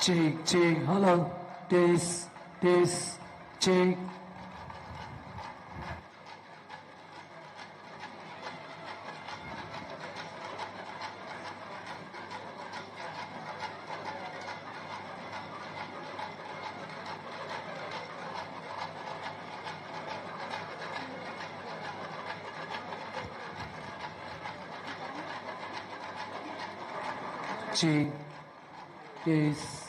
ching, ching, hello, this, this, ching. Ching, this.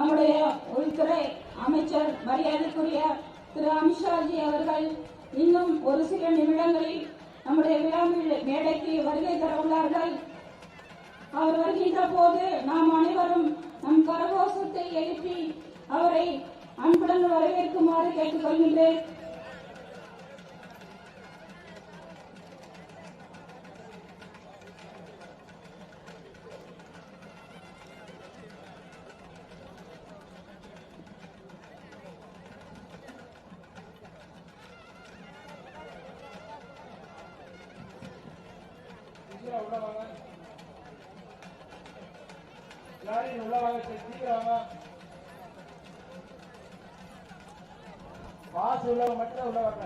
நம்முடைய உள்துறை அமைச்சர் மரியாதைக்குரிய திரு அமித்ஷாஜி அவர்கள் இன்னும் ஒரு சில நிமிடங்களில் நம்முடைய விழா மேடைக்கு வருகை தர உள்ளார்கள். அவர் வருகின்ற போது நாம் அனைவரும் நம் கரகோஷத்தை எழுப்பி அவரை அன்புடன் வரவேற்குமாறு கேட்டுக்கொள்கின்றேன். எல்லாரும் உள்ள உள்ளவங்க மட்டும் உள்ள வாங்க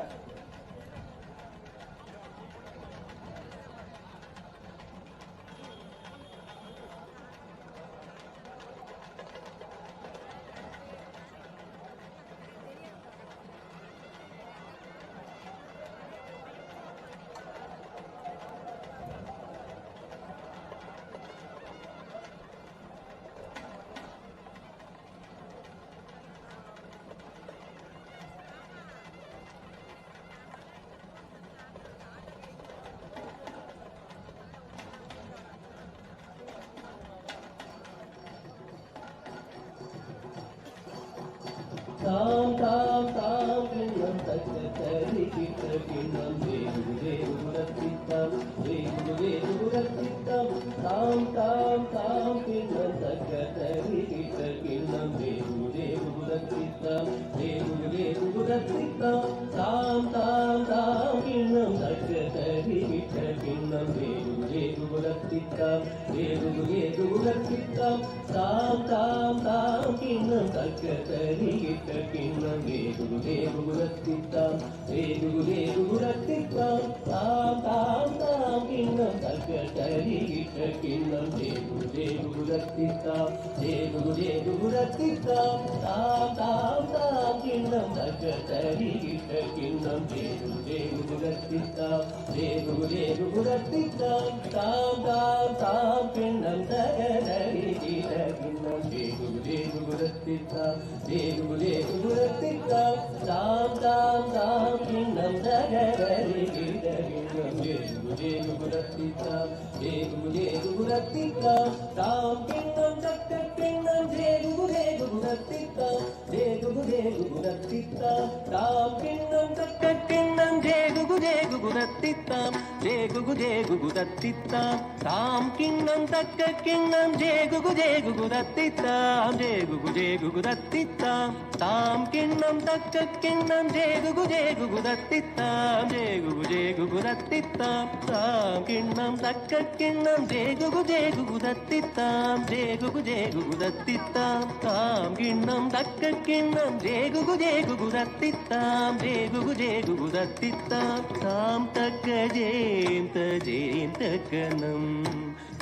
கிண்ணம் வேகு வேகு ரத்தித்தம் வேகு வேகு ரத்தித்தம் தாம் தாம் தாம் கிண்ணம் தக்க தரி கிட்ட கிண்ணம் வேறு தாம் தாம் தாம் கிண்ணம் தக்க தரி கிட்ட கிண்ணம் வேகு ரத்தித்தம் வேகு வேகு ரத்தித்தம் தாம் தாம் தாம் கிண்ணம் தக்க தரி கிட்ட கிண்ணம் வேகு வேகு ரத்தித்தம் வேகு வேகு ரத்தித்தம் தாம் தாம் தாம் கிண்ணம் தக்க தரி கிட்ட கிண்ணம் வேகு வேகு ரத்தித்தம் வேகு வேகு ரத்தித்தம் தாம் தாம் தாம் கிண்ணம் தக்க தரி கிட்ட கிண்ணம் வேகு வேகு ரத்தித்தம் வேகு வேகு ரத்தித்தம் தாம் தாம் తాపిణం తగదరి తిలగిన్నం దేగులు దేగులు రత్తిత దేగులు దేగులు రత్తిత తాం తాం తాం పిణం తగదరి తిలగిన్నం దేగులు దేగులు రత్తిత దేగులు దేగులు రత్తిత తాం పిణం తక్క పిణం దేగులు దేగులు రత్తిత దేగులు దేగులు రత్తిత తాం పిణం తక్క పిణం దత్తిత్తాం జేగుగు జేగుగు దత్తిత్తాం తాం కింగం తక్క కింగం జేగుగు జేగుగు దత్తిత్తాం జేగుగు జేగుగు దత్తిత్తాం తాం కింగం తక్క కింగం జేగుగు జేగుగు దత్తిత్తాం జేగుగు జేగుగు దత్తిత్తాం తాం కింగం తక్క కింగం జేగుగు జేగుగు దత్తిత్తాం జేగుగు జేగుగు దత్తిత్తాం తాం కింగం తక్క కింగం జేగుగు జేగుగు దత్తిత్తాం జేగుగు జేగుగు దత్తిత్తాం తాం തക്ക ജയന്ത ജയന്തകനം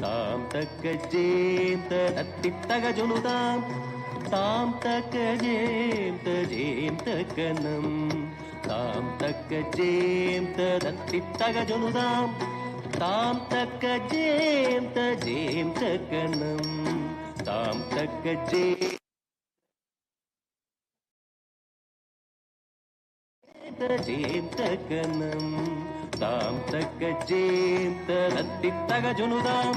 താം തക്ക ജയന്ത അത്തിത്തകജുനുതാം താം തക്ക ജയന്ത ജയന്തകനം താം തക്ക ജയന്ത അത്തിത്തകജുനുതാം താം തക്ക ജയന്ത ജയന്തകനം താം തക്ക ജയ ജയന്തകനം ದಾಂ ತಕ್ಕ ಜೇಂತ ತತ್ತಿತ್ತಗ ಜುನುದಾಂ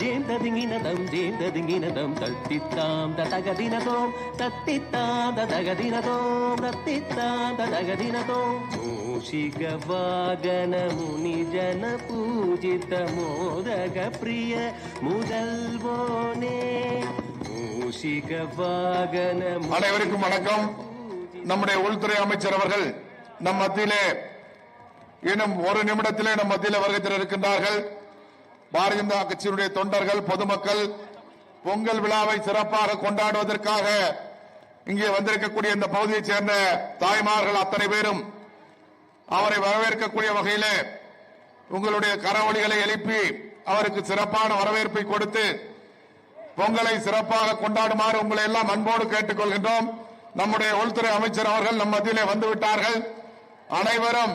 ಜೇಂತ ದಿಂಗಿನ ದಂ ಜೇಂತ ದಿಂಗಿನ ದಂ ತತ್ತಿತ್ತಾಂ ದಗ ದಿನ ತೋಂ ತತ್ತಿತ್ತಾಂ ದಗ ದಿನ ತೋಂ ತತ್ತಿತ್ತಾಂ ದಗ ದಿನ ತೋಂ ಮೂಷಿಕ ವಾಗನ ಮುನಿ ಜನ ಪೂಜಿತ ಮೋದಗ ಪ್ರಿಯ முதல்வோனே மூஷிக வாகன அனைவருக்கும் வணக்கம் நம்முடைய உள்துறை அமைச்சர் அவர்கள் நம் மத்தியிலே இன்னும் ஒரு நிமிடத்திலே நம் மத்தியில் வருகத்தில் இருக்கின்றார்கள் பாரதிய ஜனதா கட்சியினுடைய தொண்டர்கள் பொதுமக்கள் பொங்கல் விழாவை சிறப்பாக கொண்டாடுவதற்காக இங்கே வந்திருக்கக்கூடிய இந்த பகுதியைச் சேர்ந்த தாய்மார்கள் அத்தனை பேரும் அவரை வரவேற்கக்கூடிய வகையில் உங்களுடைய கரவொலிகளை எழுப்பி அவருக்கு சிறப்பான வரவேற்பை கொடுத்து பொங்கலை சிறப்பாக கொண்டாடுமாறு உங்களை எல்லாம் அன்போடு கேட்டுக்கொள்கின்றோம். நம்முடைய உள்துறை அமைச்சர் அவர்கள் நம் மத்தியிலே வந்துவிட்டார்கள். அனைவரும்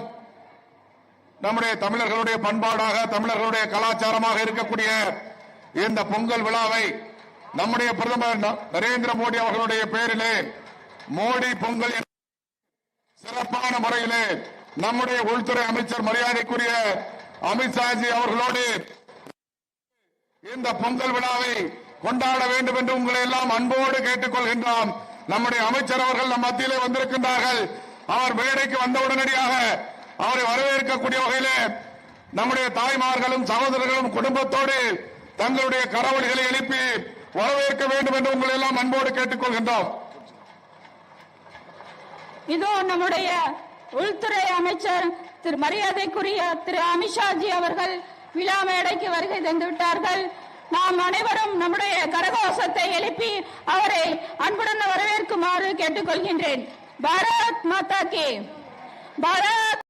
நம்முடைய தமிழர்களுடைய பண்பாடாக தமிழர்களுடைய கலாச்சாரமாக இருக்கக்கூடிய இந்த பொங்கல் விழாவை நம்முடைய பிரதமர் ந- நரேந்திர மோடி அவர்களுடைய பெயரிலே மோடி பொங்கல் என்ற சிறப்பான முறையிலே நம்முடைய உள்துறை அமைச்சர் மரியாதைக்குரிய அமித்ஷாஜி அவர்களோடு இந்த பொங்கல் விழாவை கொண்டாட வேண்டும் என்று உங்களை எல்லாம் அன்போடு கேட்டுக்கொள்கின்றோம் நம்முடைய அமைச்சர் அவர்கள் நம் மத்தியிலே வந்திருக்கின்றார்கள். அவர் மேடைக்கு வந்த உடனடியாக அவரை வரவேற்கக்கூடிய வகையில் நம்முடைய தாய்மார்களும் சகோதரர்களும் குடும்பத்தோடு தங்களுடைய கரவொலிகளை எழுப்பி வரவேற்க வேண்டும் என்று உங்களை எல்லாம் அன்போடு கேட்டுக்கொள்கின்றோம். இதோ நம்முடைய உள்துறை அமைச்சர் திரு மரியாதைக்குரிய திரு அமித்ஷாஜி அவர்கள் விழா மேடைக்கு வருகை தந்து விட்டார்கள். நாம் அனைவரும் நம்முடைய கரகோஷத்தை எழுப்பி அவரை அன்புடன் வரவேற்குமாறு கேட்டுக்கொள்கின்றேன். பாரத் மாதா கே. பாரத்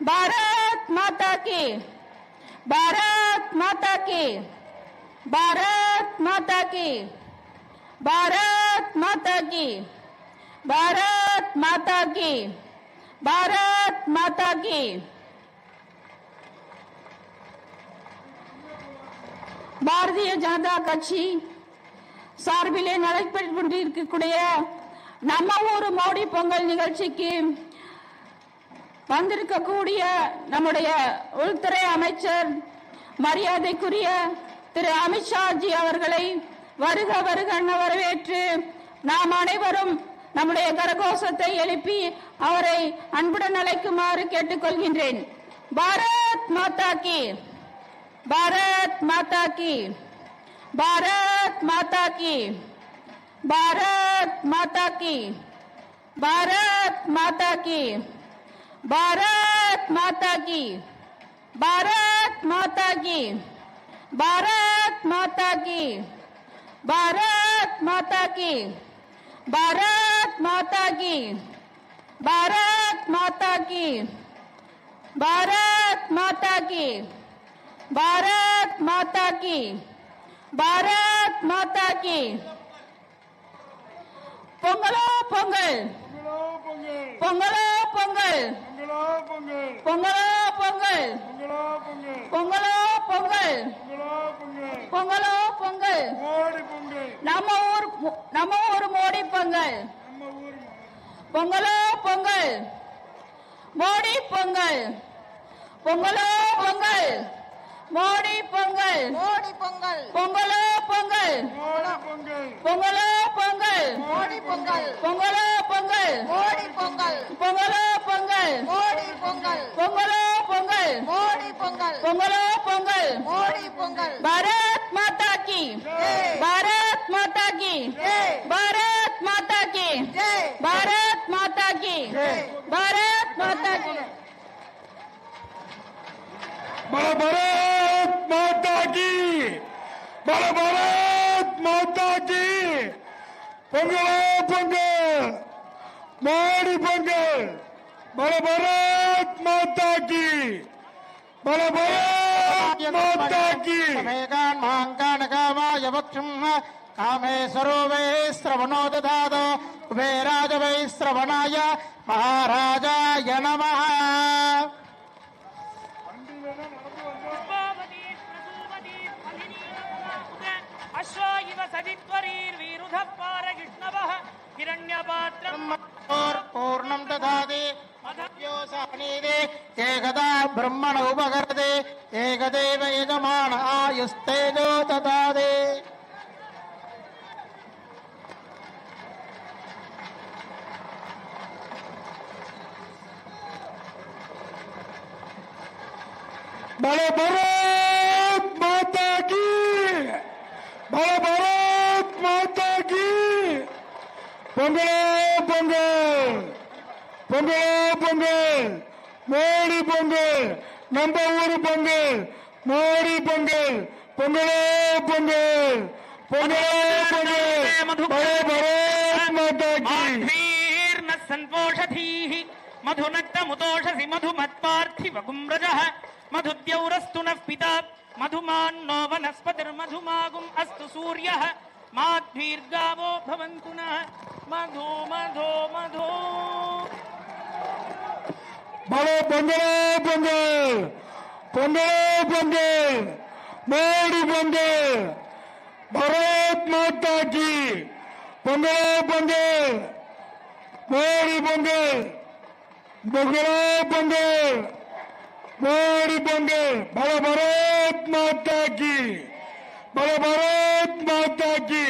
भारत माता की भारत माता की भारत माता की भारत माता की भारत माता की भारत माता की பாரதிய ஜனதா கட்சி சார்பிலே நடைபெற்று கொண்டிருக்கக்கூடிய நம்ம ஊர் மோடி பொங்கல் நிகழ்ச்சிக்கு வந்திருக்கக்கூடிய நம்முடைய உள்துறை அமைச்சர் மரியாதைக்குரிய திரு அமித்ஷாஜி அவர்களை வருக வருக வரவேற்று நாம் அனைவரும் நம்முடைய கரகோஷத்தை எழுப்பி அவரை அன்புடன் அழைக்குமாறு கேட்டுக்கொள்கின்றேன். பாரத் மாதா கி. பாரத் மாதா கி. பாரத் மாதா கி. பாரத் மாதா கி. பாரத் மாதா கி. भारत माता की भारत माता की भारत माता की भारत माता की भारत माता की भारत माता की भारत माता की भारत माता की பாரத் மாதா கி பொங்கலோ பொங்கல் பொங்கலோ பொங்கல் பொங்கலோ. பொங்கல் பொங்கலோ. பொங்கல் பொங்கலோ. பொங்கல் நம்ம ஊர் நம்ம ஊர் மோடி பொங்கல். பொங்கலோ பொங்கல். மோடி பொங்கல். பொங்கலோ பொங்கல். மோடி பொங்கல் மோடி பொங்கல் பொங்கலோ பொங்கல் பொங்கலோ பொங்கல் மோடி பொங்கல் பொங்கலோ பொங்கல் மோடி பொங்கல் பொங்கலோ பொங்கல் மோடி பொங்கல் பொங்கலோ பொங்கல் மோடி பொங்கல் பொங்கலோ பொங்கல் மோடி பொங்கல் भारत माता की जय। भारत माता की जय। भारत माता की जय भारत माता की भारत माता की பல பாரத் மாதா கி பல பாரத் மாதா கி பொங்கலோ பொங்கல் மோடி பொங்கல் பல பாரத் மாதா கி பல பாரத் மாதா கி मेघान् महाङ्कानकामाय वक्षुम् कामेश्वरो वै श्रवणो ददाद कुबेराज वै श्रवणाय महाराजाय नमः अश्व इव सजित्वरीर्विरुधः पारयिष्णवः हिरण्यपात्रम् पूर्णम् एकदा ब्रह्मण उपकरति आयुस्तेजो तथा बड़े बड़े और भारत माता की। पंगड़े पंगे पंगड़े पंगे मोड़ी पंगे नंबर ऊर पंगे मोड़ी पंगे पंगड़े पंगे पंगड़े पंगे बड़े भारत माता की। संपोषधी मधुनक्तमुतोषसि मधुमत्पार्थिवगुम्रजः। मधुद्यौरस्तु नः पिता मधुमान् नो वनस्पतिर्मधुमागुम् अस्तु सूर्यः। माद्भिर्गावो भवन्तु नः। मधु बड़े बंदे बंदे। बंदे बंदे। मोड़ी बंदे। भारत माता की। बंदे बंदे। मोड़ी बंदे। बंदे। కోడిపొంగల్ బల భారత్ మాతాకి బల భారత్ మాతాకి